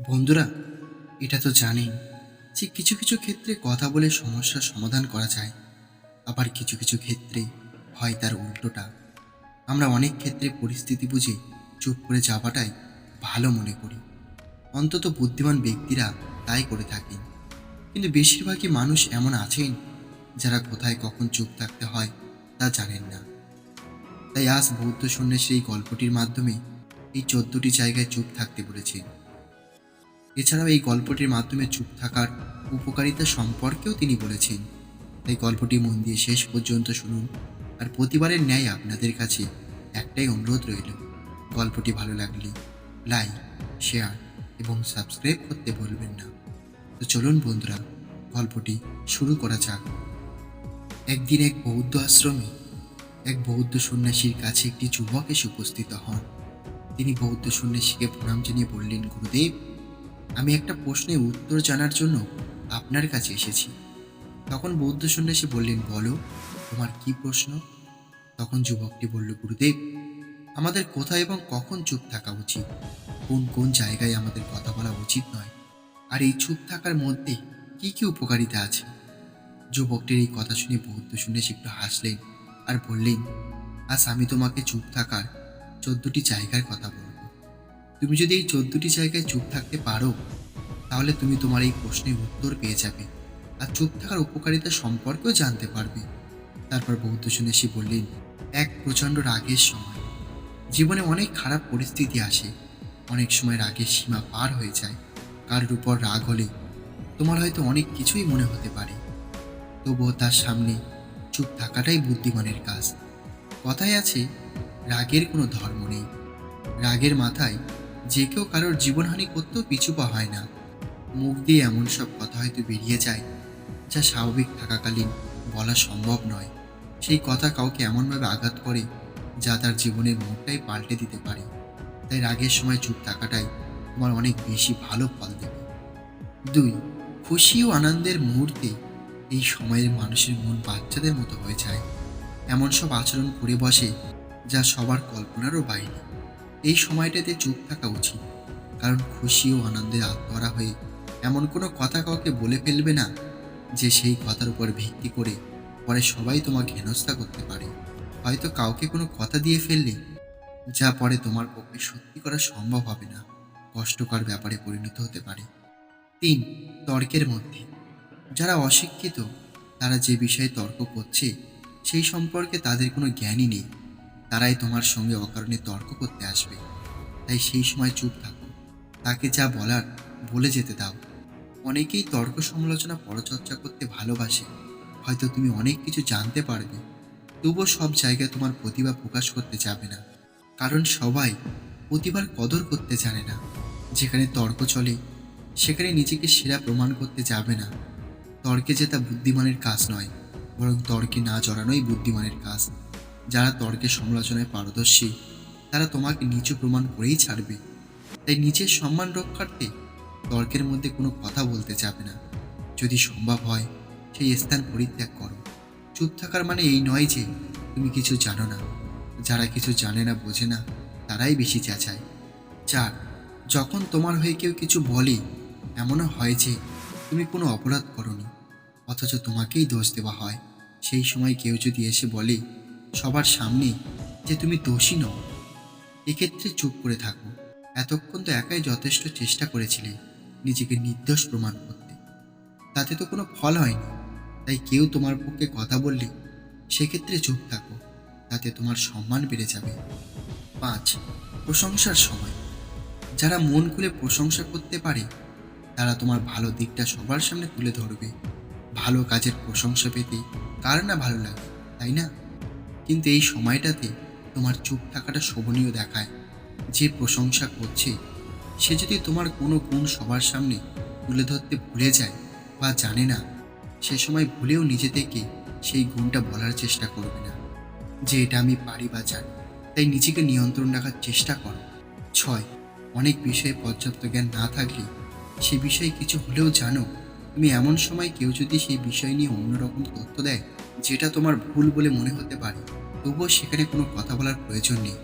বন্ধুরা, এটা তো জানেন যে কিছু কিছু ক্ষেত্রে কথা বলে সমস্যার সমাধান করা যায়, আবার কিছু কিছু ক্ষেত্রে হয় তার উল্টোটা। আমরা অনেক ক্ষেত্রে পরিস্থিতি বুঝে চুপ করে যাওয়াটাই ভালো মনে করি। অন্তত বুদ্ধিমান ব্যক্তিরা তাই করে থাকেন। কিন্তু বেশিরভাগই মানুষ এমন আছেন যারা কোথায় কখন চুপ থাকতে হয় তা জানেন না। তাই আজ বৌদ্ধ সন্ন্যাসীর এই গল্পটির মাধ্যমে এই চোদ্দটি জায়গায় চুপ থাকতে বলেছেন। এছাড়াও এই গল্পটির মাধ্যমে চুপ থাকার উপকারিতা সম্পর্কেও তিনি বলেছেন। তাই গল্পটি মন দিয়ে শেষ পর্যন্ত শুনুন আর প্রতিবারের ন্যায় আপনাদের কাছে একটাই অনুরোধ রইল। গল্পটি ভালো লাগলে লাইক, শেয়ার এবং সাবস্ক্রাইব করতে ভুলবেন না। তো চলুন বন্ধুরা, গল্পটি শুরু করা যাক। একদিন এক বৌদ্ধ আশ্রমে এক বৌদ্ধ সন্ন্যাসীর কাছে একটি যুবক এসে উপস্থিত হন। তিনি বৌদ্ধ সন্ন্যাসীকে প্রণাম জানিয়ে বললেন, গুরুদেব আমি একটা প্রশ্নের উত্তর জানার জন্য আপনার কাছে এসেছি। তখন বৌদ্ধ সন্ন্যাসী বললেন, বলো, তোমার কি প্রশ্ন? তখন যুবকটি বলল, গুরুদেব, আমাদের কোথায় এবং কখন চুপ থাকা উচিত? কোন কোন জায়গায় আমাদের কথা বলা উচিত নয়? আর এই চুপ থাকার মধ্যে কি কি উপকারিতা আছে? যুবকটির এই কথা শুনে বৌদ্ধ সন্ন্যাসী একটু হাসলেন আর বললেন, আজ আমি তোমাকে চুপ থাকার চোদ্দটি জায়গার কথা বলব তুমি যদি এই চোদ্দটি জায়গায় চুপ থাকতে পারো, তাহলে তুমি তোমার এই প্রশ্নের উত্তর পেয়ে যাবে আর চুপ থাকার উপকারিতা সম্পর্কেও জানতে পারবে। তারপর বৌদ্ধ সন্ন্যাসী বললেন, এক প্রচণ্ড রাগের সময়। জীবনে অনেক খারাপ পরিস্থিতি আসে। অনেক সময় রাগের সীমা পার হয়ে যায়। কারোর উপর রাগ হলে তোমার হয়তো অনেক কিছুই মনে হতে পারে। তবুও তার সামনে চুপ থাকাটাই বুদ্ধিমানের কাজ। কথায় আছে, রাগের কোনো ধর্ম নেই। রাগের মাথায় যে কেউ কারোর জীবনহানি করতেও পিছু পা হয় না। মুখ দিয়ে এমন সব কথা হয়তো বেরিয়ে যায়, যা স্বাভাবিক থাকাকালীন বলা সম্ভব নয়। সেই কথা কাউকে এমনভাবে আঘাত করে, যা তার জীবনের মুখটাই পাল্টে দিতে পারে। তাই রাগের সময় চুপ থাকাটাই তোমার অনেক বেশি ভালো ফল দেবে। দুই, খুশি ও আনন্দের মুহূর্তে এই সময়ের মানুষের মন বাচ্চাদের মতো হয়ে যায়। এমন সব আচরণ করে বসে, যা সবার কল্পনারও বাইরে। এই সময়টাতে চুপ থাকা উচিত। কারণ খুশি ও আনন্দে আত্মহারা হয়ে এমন কোনো কথা কাউকে বলে ফেলবে না যে সেই কথার উপর ভিত্তি করে পরে সবাই তোমাকে হেনস্থা করতে পারে। হয়তো কাউকে কোনো কথা দিয়ে ফেললে যা পরে তোমার পক্ষে সত্যি করা সম্ভব হবে না। কষ্টকর ব্যাপারে পরিণত হতে পারে। তিন, তর্কের মধ্যে। যারা অশিক্ষিত, তারা যে বিষয়ে তর্ক করছে, সেই সম্পর্কে তাদের কোনো জ্ঞানই নেই। তারাই তোমার সঙ্গে অকারণে তর্ক করতে আসবে। তাই সেই সময় চুপ থাকো। তাকে যা বলার, বলে যেতে দাও। অনেকেই তর্ক সমালোচনা পরচর্চা করতে ভালোবাসে। হয়তো তুমি অনেক কিছু জানতে পারবে। তবুও সব জায়গায় তোমার প্রতিভা প্রকাশ করতে যাবে না। কারণ সবাই প্রতিভার কদর করতে জানে না। যেখানে তর্ক চলে, সেখানে নিজেকে সেরা প্রমাণ করতে যাবে না। তর্কে জেতা বুদ্ধিমানের কাজ নয়, বরং তর্কে না জড়ানোই বুদ্ধিমানের কাজ। যারা তর্কের সমালোচনায় পারদর্শী, তারা তোমাকে নিচু প্রমাণ করেই ছাড়বে। তাই নিজের সম্মান রক্ষার্থে তর্কের মধ্যে কোনো কথা বলতে যাবে না। যদি সম্ভব হয়, সেই স্থান পরিত্যাগ করো। চুপ থাকার মানে এই নয় যে, তুমি কিছু জানো না। যারা কিছু জানে না, বোঝে না, তারাই বেশি চেঁচায়। চার, যখন তোমার হয়ে কেউ কিছু বলে, এমনও হয় যে, তুমি কোনো অপরাধ করনি, অথচ তোমাকেই দোষ দেওয়া হয়। সেই সময় কেউ যদি এসে বলে সবার সামনে যে তুমি দোষী নও, এক্ষেত্রে চুপ করে থাকো। এতক্ষণ তো একাই যথেষ্ট চেষ্টা করেছিলে নিজেকে নির্দোষ প্রমাণ করতে। তাতে তো কোনো ফল হয়নি। তাই কেউ তোমার পক্ষে কথা বললে সেক্ষেত্রে চুপ থাকো, তাতে তোমার সম্মান বেড়ে যাবে। পাঁচ, প্রশংসার সময়। যারা মন খুলে প্রশংসা করতে পারে, তারা তোমার ভালো দিকটা সবার সামনে তুলে ধরবে। ভালো কাজের প্রশংসা পেতে কার না ভালো লাগে, তাই না? কিন্তু এই সময়টাতে তোমার চুপ থাকাটা শোভনীয় দেখায়। যে প্রশংসা করছে, সে যদি তোমার কোনো গুণ সবার সামনে তুলে ধরতে ভুলে যায় বা জানে না, সে সময় ভুলেও নিজে থেকে সেই গুণটা বলার চেষ্টা করবে না। যে এটা আমি পারি বা জানি, তাই নিজেকে নিয়ন্ত্রণ রাখার চেষ্টা করো। ছয়, অনেক বিষয়ে পর্যাপ্ত জ্ঞান না থাকলে সে বিষয়ে কিছু হলেও জানো, তুমি এমন সময় কেউ যদি সেই বিষয় নিয়ে অন্যরকম তথ্য দেয় যেটা তোমার ভুল বলে মনে হতে পারে। তবুও সেখানে কোনো কথা বলার প্রয়োজন নেই।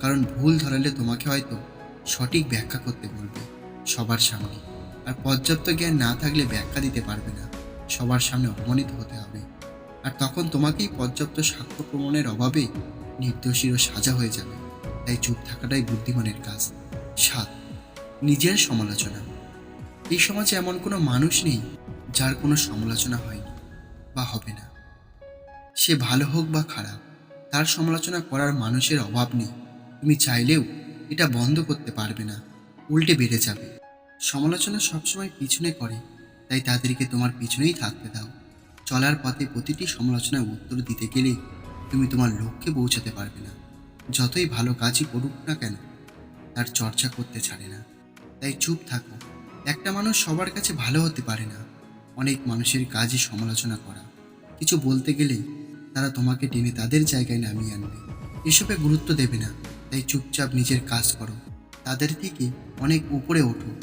কারণ ভুল ধরালে তোমাকে হয়তো সঠিক ব্যাখ্যা করতে বলবে সবার সামনে। আর পর্যাপ্ত জ্ঞান না থাকলে ব্যাখ্যা দিতে পারবে না। সবার সামনে অপমানিত হতে হবে। আর তখন তোমাকেই পর্যাপ্ত সাক্ষ্য প্রমাণের অভাবে নির্দোষীরও সাজা হয়ে যাবে। তাই চুপ থাকাটাই বুদ্ধিমানের কাজ। সাত, নিজের সমালোচনা। এই সমাজে এমন কোনো মানুষ নেই যার কোনো সমালোচনা হয়নি বা হবে না। সে ভালো হোক বা খারাপ, তার সমালোচনা করার মানুষের অভাব নেই। তুমি চাইলেও এটা বন্ধ করতে পারবে না, উল্টে বেড়ে যাবে। সমালোচনা সবসময় পিছনে করে, তাই তাদেরকে তোমার পিছনেই থাকতে দাও। চলার পথে প্রতিটি সমালোচনার উত্তর দিতে গেলে তুমি তোমার লক্ষ্যে পৌঁছাতে পারবে না। যতই ভালো কাজই করুক না কেন, তার চর্চা করতে ছাড়ে না। তাই চুপ থাকো। একটা মানুষ সবার কাছে ভালো হতে পারে না। অনেক মানুষের কাজই সমালোচনা করা। কিছু বলতে গেলেই তারা তোমাকে টেনে তাদের জায়গায় নামিয়ে আনবে। এসবে গুরুত্ব দেবে না, তাই চুপচাপ নিজের কাজ করো। তাদের থেকে অনেক উপরে ওঠো,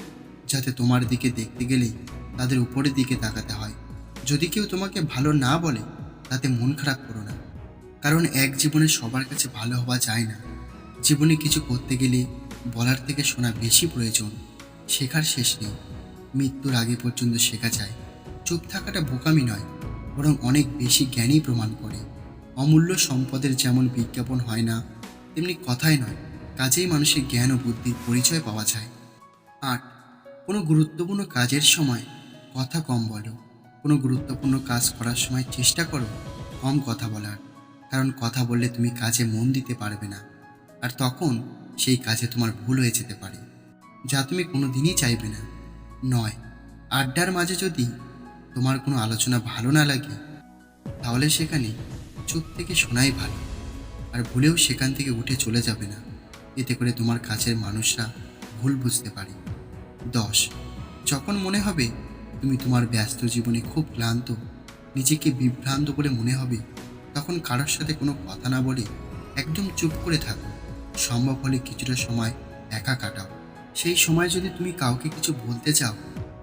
যাতে তোমার দিকে দেখতে গেলেই তাদের উপরের দিকে তাকাতে হয়। যদি কেউ তোমাকে ভালো না বলে, তাতে মন খারাপ করো না। কারণ এক জীবনে সবার কাছে ভালো হওয়া যায় না। জীবনে কিছু করতে গেলে বলার থেকে শোনা বেশি প্রয়োজন, শেখার শেষ নেই। মৃত্যুর আগে পর্যন্ত শেখা যায়। চুপ থাকাটা বোকামি নয় বরং অনেক বেশি জ্ঞানই প্রমাণ করে। অমূল্য সম্পদের যেমন বিজ্ঞাপন হয় না, তেমনি কথাই নয়, কাজেই মানুষের জ্ঞান ও বুদ্ধির পরিচয় পাওয়া যায়। আট, কোনো গুরুত্বপূর্ণ কাজের সময় কথা কম বলো। কোনো গুরুত্বপূর্ণ কাজ করার সময় চেষ্টা করো, কম কথা বলার। কারণ কথা বললে তুমি কাজে মন দিতে পারবে না। আর তখন সেই কাজে তোমার ভুল হয়ে যেতে পারে। যা তুমি কোনো দিনই চাইবে না। নয়, আড্ডার মাঝে যদি তোমার কোনো আলোচনা ভালো না লাগে? তাহলে সেখানে চুপ থেকে শোনাই ভালো। আর ভুলেও সেখান থেকে উঠে চলে যাবে না। এতে করে তোমার কাছের মানুষরা ভুল বুঝতে পারে। দশ। যখন মনে হবে তুমি তোমার ব্যস্ত জীবনে খুব ক্লান্ত, নিজেকে বিভ্রান্ত করে মনে হবে, তখন কারোর সাথে কোনো কথা না বলে একদম চুপ করে থাকো। সম্ভব হলে কিছুটা সময় একা কাটাও। সেই সময় যদি তুমি কাউকে কিছু বলতে চাও,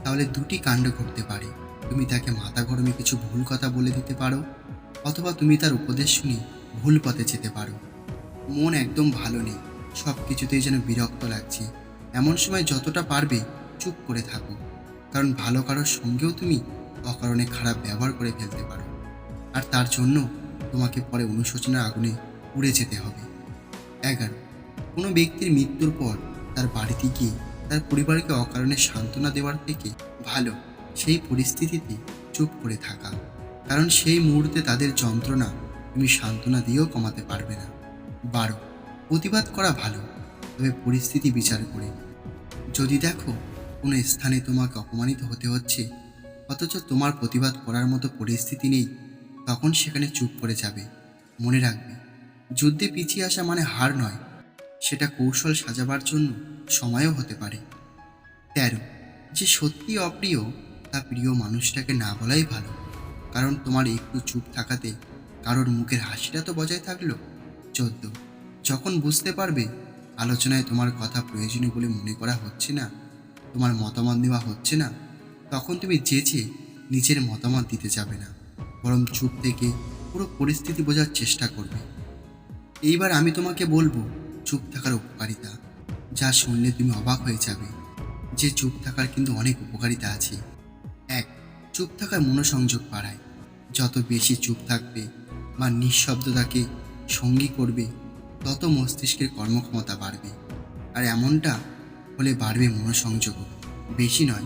তাহলে দুটি কাণ্ড ঘটতে পারে। তুমি তাকে মাথা গরমে কিছু ভুল কথা বলে দিতে পারো, অথবা তুমি তার উপদেশ শুনে ভুল পথে যেতে পারো। মন একদম ভালো নেই সব কিছুতেই যেন বিরক্ত লাগছে। এমন সময় যতটা পারবে চুপ করে থাকো, কারণ ভালো কারোর সঙ্গেও তুমি অকারণে খারাপ ব্যবহার করে ফেলতে পারো। আর তার জন্য তোমাকে পরে অনুশোচনার আগুনে উড়ে যেতে হবে। এগারো, কোনো ব্যক্তির মৃত্যুর পর তার বাড়িতে গিয়ে তার পরিবারকে অকারণে সান্ত্বনা দেওয়ার থেকে ভালো। সেই পরিস্থিতিতে চুপ করে থাকা। কারণ সেই মুহূর্তে তাদের যন্ত্রণা তুমি সান্ত্বনা দিয়েও কমাতে পারবে না। বারো, প্রতিবাদ করা ভালো, তবে পরিস্থিতি বিচার করে। যদি দেখো কোনো স্থানে তোমাকে অপমানিত হতে হচ্ছে, অথচ তোমার প্রতিবাদ করার মতো পরিস্থিতি নেই, তখন সেখানে চুপ করে যাবে। মনে রাখবে, যুদ্ধে পিছিয়ে আসা মানে হার নয়, সেটা কৌশল সাজাবার জন্য সময়ও হতে পারে। তেরো, যে সত্যি অপ্রিয় তা প্রিয় মানুষটাকে না বলাই ভালো। কারণ তোমার একটু চুপ থাকাতে কারোর মুখের হাসিটা তো বজায় থাকল। চোদ্দ। যখন বুঝতে পারবে আলোচনায় তোমার কথা প্রয়োজনীয় বলে মনে করা হচ্ছে না, তোমার মতামত নেওয়া হচ্ছে না, তখন তুমি যেচে নিজের মতামত দিতে যাবে না। বরং চুপ থেকে পুরো পরিস্থিতি বোঝার চেষ্টা করবে। এইবার আমি তোমাকে বলব, চুপ থাকার উপকারিতা। যা শুনলে তুমি অবাক হয়ে যাবে। যে চুপ থাকার কিন্তু অনেক উপকারিতা আছে। এক, চুপ থাকার মনোসংযোগ বাড়ায়। যত বেশি চুপ থাকবে বা নিঃশব্দতাকে সঙ্গী করবে, তত মস্তিষ্কের কর্মক্ষমতা বাড়বে। আর এমনটা হলে বাড়বে মনোসংযোগ বেশি নয়,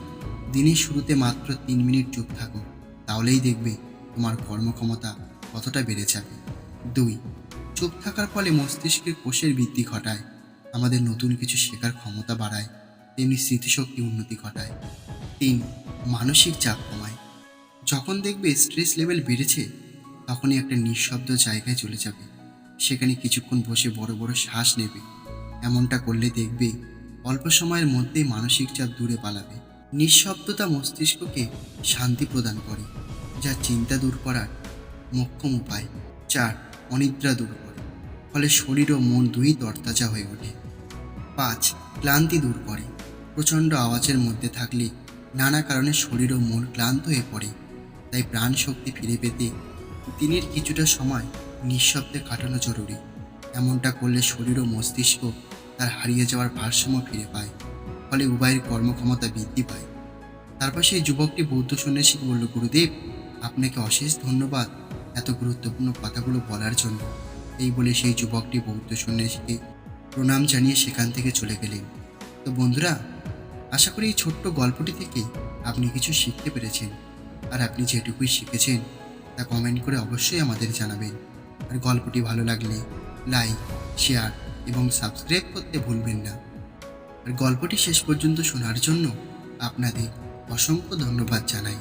দিনের শুরুতে মাত্র তিন মিনিট চুপ থাকো, তাহলেই দেখবে তোমার কর্মক্ষমতা কতটা বেড়ে যাবে। দুই, চুপ থাকার ফলে মস্তিষ্কের কোষের বৃদ্ধি ঘটায়। আমাদের নতুন কিছু শেখার ক্ষমতা বাড়ায়, তেমনি স্মৃতিশক্তি উন্নতি ঘটায়। তিন মানসিক চাপ কমায়। যখন দেখবে স্ট্রেস লেভেল বেড়েছে, তখনই একটা নিঃশব্দ জায়গায় চলে যাবে। সেখানে কিছুক্ষণ বসে বড় বড় শ্বাস নেবে। এমনটা করলে দেখবে অল্প সময়ের মধ্যেই মানসিক চাপ দূরে পালাবে। নিঃশব্দতা মস্তিষ্ককে শান্তি প্রদান করে, যা চিন্তা দূর করার মোক্ষম উপায়। চার, অনিদ্রা দূর করে, ফলে শরীর ও মন দুই তরতাজা হয়ে ওঠে। পাঁচ, ক্লান্তি দূর করে, প্রচণ্ড আওয়াজের মধ্যে থাকলে নানা কারণে শরীর ও মন ক্লান্ত হয়ে পড়ে। তাই প্রাণ শক্তি ফিরে পেতে দিনের কিছুটা সময় নিঃশব্দে কাটানো জরুরি। এমনটা করলে শরীর ও মস্তিষ্ক তার হারিয়ে যাওয়ার ভারসাম্য ফিরে পায়, ফলে উভয়ের কর্মক্ষমতা বৃদ্ধি পায়। তারপর সেই যুবকটি বৌদ্ধ সন্ন্যাসীকে বলল, গুরুদেব, আপনাকে অশেষ ধন্যবাদ এত গুরুত্বপূর্ণ কথাগুলো বলার জন্য। এই বলে সেই যুবকটি বৌদ্ধ সন্ন্যাসীকে প্রণাম জানিয়ে সেখান থেকে চলে গেলেন। তো বন্ধুরা আশা করি এই ছোট্ট গল্পটি থেকে আপনি কিছু শিখতে পেরেছেন। আর আপনি যেটুকুই শিখেছেন, তা কমেন্ট করে অবশ্যই আমাদের জানাবেন। আর গল্পটি ভালো লাগলে লাইক শেয়ার এবং সাবস্ক্রাইব করতে ভুলবেন না। আর গল্পটি শেষ পর্যন্ত শোনার জন্য আপনাদের অসংখ্য ধন্যবাদ জানাই।